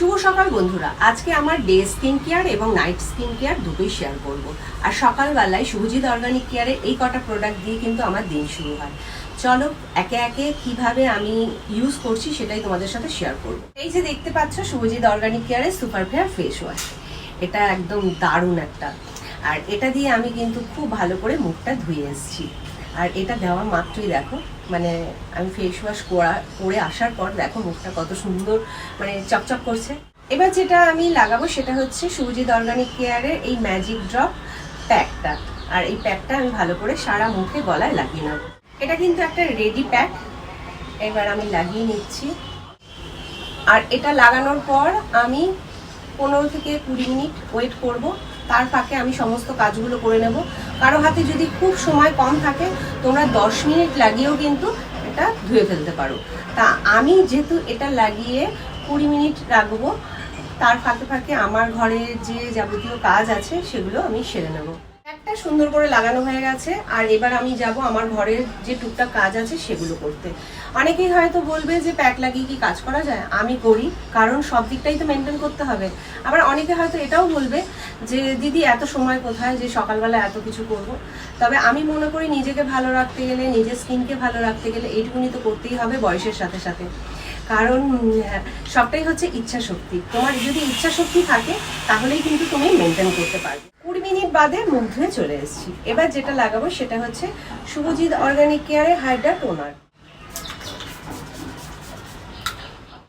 শুভ সকাল বন্ধুরা। আজকে আমার ডে স্কিন কেয়ার এবং নাইট স্কিন কেয়ার দুটোই শেয়ার করব। আর সকালবেলায় শুভজিৎ অর্গানিক কেয়ারের এই কটা প্রোডাক্ট দিয়ে কিন্তু আমার দিন শুরু হয়। চলো, একে একে কীভাবে আমি ইউজ করছি সেটাই তোমাদের সাথে শেয়ার করব। এই যে দেখতে পাচ্ছ, শুভজিৎ অর্গানিক কেয়ারের সুপার ফেয়ার ফেস ওয়াশ এটা একদম দারুণ একটা। আর এটা দিয়ে আমি কিন্তু খুব ভালো করে মুখটা ধুয়ে এসেছি। আর এটা দেওয়া মাত্রই দেখো। মানে আমি ফেস ওয়াশ করা, করে আসার পর দেখো মুখটা কত সুন্দর মানে চকচক করছে। এবার যেটা আমি লাগাবো সেটা হচ্ছে সুজিত অর্গানিক কেয়ারের এই ম্যাজিক ড্রপ প্যাকটা আর এই প্যাকটা আমি ভালো করে সারা মুখে গলায় লাগিয়ে নেব। এটা কিন্তু একটা রেডি প্যাক এবার আমি লাগিয়ে নিচ্ছি। আর এটা লাগানোর পর আমি পনেরো থেকে কুড়ি মিনিট ওয়েট করব। তার ফাঁকে আমি সমস্ত কাজগুলো করে নেব। কারও হাতে যদি খুব সময় কম থাকে, তোমরা দশ মিনিট লাগিয়েও কিন্তু এটা ধুয়ে ফেলতে পারো। তা আমি যেহেতু এটা লাগিয়ে কুড়ি মিনিট রাখব, তার ফাঁকে ফাঁকে আমার ঘরে যে যাবতীয় কাজ আছে, সেগুলো আমি সেরে নেব। সুন্দর করে লাগানো হয়ে গেছে আর এবার আমি যাব আমার ঘরের যে টুকটাক কাজ আছে সেগুলো করতে। অনেকেই হয়তো বলবে যে প্যাক লাগিয়ে কি কাজ করা যায়? আমি করি কারণ সব দিকটাই তো মেনটেন করতে হবে। আবার অনেকে হয়তো এটাও বলবে যে দিদি এত সময় কোথায় যে সকালবেলা এত কিছু করব? তবে আমি মনে করি নিজেকে ভালো রাখতে গেলে নিজের স্কিনকে ভালো রাখতে গেলে এইটুকুনি তো করতেই হবে বয়সের সাথে সাথে। কারণ উম, সবটাই হচ্ছে ইচ্ছা শক্তি। তোমার যদি ইচ্ছা শক্তি থাকে তাহলেই কিন্তু তুমি মেনটেন করতে পারবে। মিনিট বাদে মুখ চলে এসেছি। এবার যেটা লাগাবো সেটা হচ্ছে শুভজিৎ অর্গানিক কেয়ারে হাইড্রা টোনার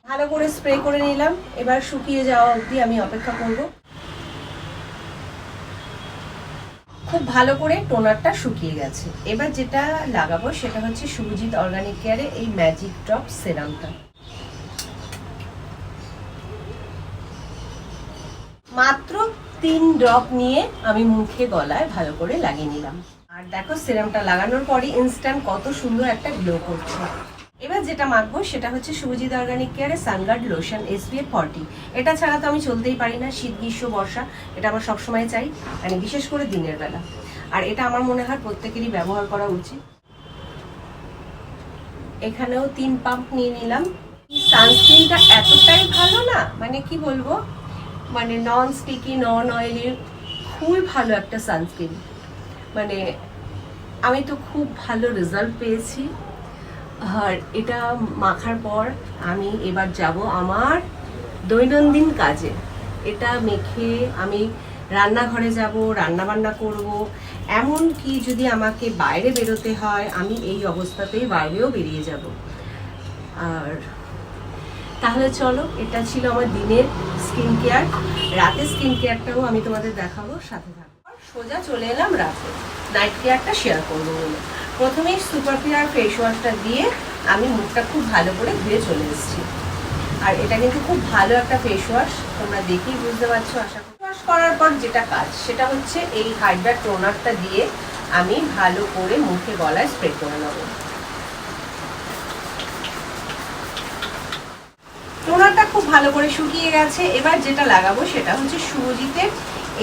ভালো করে স্প্রে করে নিলাম। এবার শুকিয়ে যাওয়া অবধি আমি অপেক্ষা করব। খুব ভালো করে টোনারটা শুকিয়ে গেছে। এবার যেটা লাগাবো সেটা হচ্ছে শুভজিৎ অর্গানিক কেয়ারে এই ম্যাজিক ড্রপ সেরামটা মাত্র তিন ড্রপ নিয়ে আমি মুখে গলায় ভালো করে লাগিয়ে নিলাম। আর দেখো, সিরামটা লাগানোর পরই ইনস্ট্যান্ট কত সুন্দর একটা গ্লো করছে। এবার যেটা মাখবো সেটা হচ্ছে সুজিত অর্গানিক কেয়ারের সানগার্ড লোশন এসপিএফ ফর্টি এটা ছাড়া তো আমি চলতেই পারি না, শীত, গ্রীষ্ম, বর্ষা, এটা আমার সবসময় চাই মানে বিশেষ করে দিনের বেলা। আর এটা আমার মনে হয় প্রত্যেকেরই ব্যবহার করা উচিত। এখানেও তিন পাম্প নিয়ে নিলাম। সানস্ক্রিনটা এতটাই ভালো না মানে কি বলব? মানে নন স্টিকি নন অয়েলি খুবই ভালো একটা সানস্ক্রিন মানে আমি তো খুব ভালো রেজাল্ট পেয়েছি। আর এটা মাখার পর আমি এবার যাব আমার দৈনন্দিন কাজে। এটা মেখে আমি রান্নাঘরে যাব রান্না বান্না করব। এমন কি যদি আমাকে বাইরে বেরোতে হয়, আমি এই অবস্থাতেই বাইরেও বেরিয়ে যাব। আর তাহলে চলো, এটা ছিল আমার দিনের স্কিন কেয়ার রাতের স্কিন কেয়ারটাও আমি তোমাদের দেখাবো, সাথে থাকব সোজা চলে এলাম রাতে। নাইট কেয়ারটা শেয়ার করব বলে। প্রথমেই সুপার কেয়ার ফেস ওয়াশটা দিয়ে আমি মুখটা খুব ভালো করে ধুয়ে চলে এসেছি। আর এটা কিন্তু খুব ভালো একটা ফেস ওয়াশ তোমরা দেখেই বুঝতে পারছ, আশা করি। ওয়াশ করার পর যেটা কাজ, সেটা হচ্ছে এই হাইড্রা টোনারটা দিয়ে আমি ভালো করে মুখে গলায় স্প্রে করে নেব টোনারটা খুব ভালো করে শুকিয়ে গেছে। এবার যেটা লাগাবো সেটা হচ্ছে সুজিতের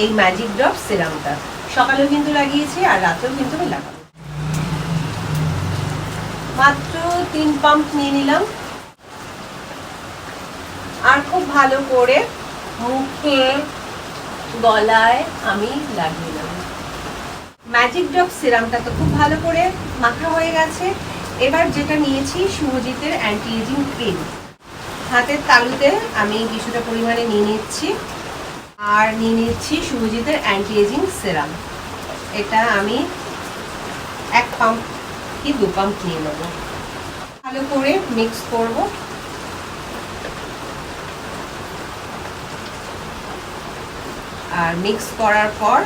এই ম্যাজিক ড্রপ সিরামটা সকালেও কিন্তু লাগিয়েছি আর রাতেও কিন্তু আমি লাগাবো। মাত্র তিন পাম্প নিয়ে নিলাম। আর খুব ভালো করে মুখে গলায় আমি লাগিয়ে নেব ম্যাজিক ড্রপ সিরামটা তো খুব ভালো করে মাখা হয়ে গেছে। এবার যেটা নিয়েছি সুজিতের অ্যান্টি এজিং ক্রিম হাতের তালুতে আমি কিছুটা পরিমাণে নিয়ে নিচ্ছি। আর নিয়ে নিচ্ছি সুজিতের অ্যান্টি এজিং সেরাম এটা আমি এক পাম্প কি দু পাম্প নিয়ে নেব। ভালো করে মিক্স করব। আর মিক্স করার পর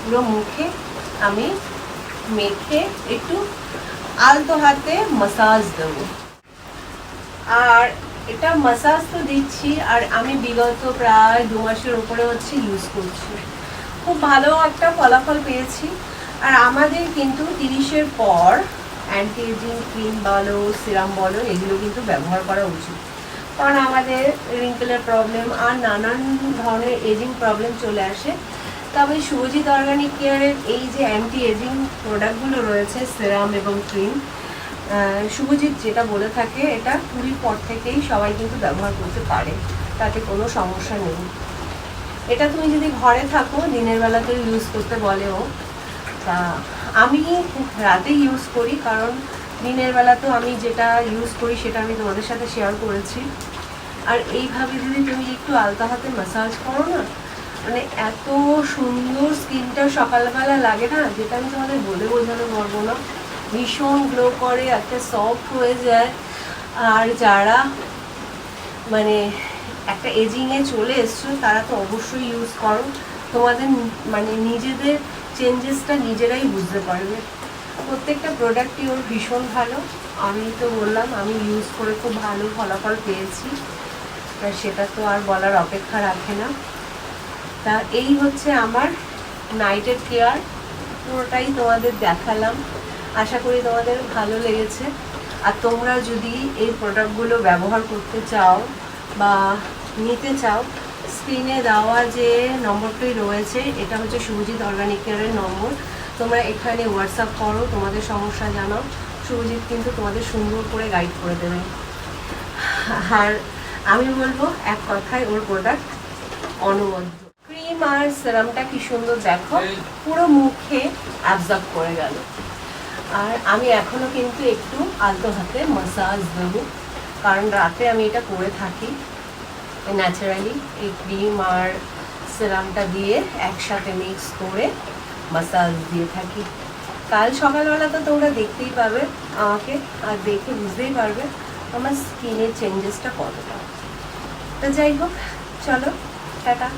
পুরো মুখে আমি মেখে একটু আলতো হাতে মাসাজ দেবো। আর এটা মাসাজ তো দিচ্ছি, আর আমি বিগত প্রায় দু মাসের উপরে হচ্ছে ইউজ করছি। খুব ভালো একটা ফলাফল পেয়েছি। আর আমাদের কিন্তু তিরিশের পর অ্যান্টি এজিং ক্রিম বলো সিরাম বলো, এগুলো কিন্তু ব্যবহার করা উচিত। কারণ আমাদের রিঙ্কেলের প্রবলেম আর নানান ধরনের এজিং প্রবলেম চলে আসে। তবে শুভজিৎ অর্গানিক কেয়ারের এই যে অ্যান্টি এজিং প্রোডাক্টগুলো রয়েছে সিরাম এবং ক্রিম শুভজিৎ যেটা বলে থাকে, এটা কুড়ির পর থেকেই সবাই কিন্তু ব্যবহার করতে পারে। তাতে কোনো সমস্যা নেই। এটা তুমি যদি ঘরে থাকো, দিনের বেলাতেও ইউজ করতে বলেও, তা আমি রাতে ইউজ করি, কারণ দিনের বেলাতেও আমি যেটা ইউজ করি, সেটা আমি তোমাদের সাথে শেয়ার করেছি। আর এইভাবে যদি তুমি একটু আলতা হাতে ম্যাসাজ করো না মানে এত সুন্দর স্কিনটা সকালবেলা লাগে না, যেটা আমি তোমাদের বলে বোঝানো পারব না। ভীষণ গ্লো করে, একটা সফট হয়ে যায়। আর যারা মানে একটা এজিংয়ে চলে এসছো, তারা তো অবশ্যই ইউজ করো। তোমাদের মানে নিজেদের চেঞ্জেসটা নিজেরাই বুঝতে পারবে। প্রত্যেকটা প্রোডাক্টই ওর ভীষণ ভালো। আমি তো বললাম, আমি ইউজ করে খুব ভালো ফলাফল পেয়েছি। তা সেটা তো আর বলার অপেক্ষা রাখে না। তা এই হচ্ছে আমার নাইটের কেয়ার পুরোটাই তোমাদের দেখালাম। আশা করি তোমাদের ভালো লেগেছে। আর তোমরা যদি এই প্রোডাক্টগুলো ব্যবহার করতে চাও বা নিতে চাও স্ক্রিনে দেওয়া যে নম্বরটাই রয়েছে এটা হচ্ছে শুভজিৎ অর্গানিক কেয়ারের নম্বর। তোমরা এখানে হোয়াটসঅ্যাপ করো তোমাদের সমস্যা জানাও। শুভজিৎ কিন্তু তোমাদের সুন্দর করে গাইড করে দেবে। আর আমি বলব এক কথায় ওর প্রোডাক্ট অনবদ্য। ক্রিম আর সেরামটা কি সুন্দর দেখো পুরো মুখে অ্যাবজর্ব করে গেল। আর আমি এখনও কিন্তু একটু আলতো হাতে মাসাজ দেবো। কারণ রাতে আমি এটা করে থাকি ন্যাচারালি এই ক্রিম আর সেরামটা দিয়ে একসাথে মিক্স করে মাসাজ দিয়ে থাকি। কাল সকালবেলা তো তোমরা দেখতেই পাবে আমাকে, আর দেখে বুঝতেই পারবে আমার স্কিনের চেঞ্জেসটা কতটা। তো যাই হোক, চলো, টাটা।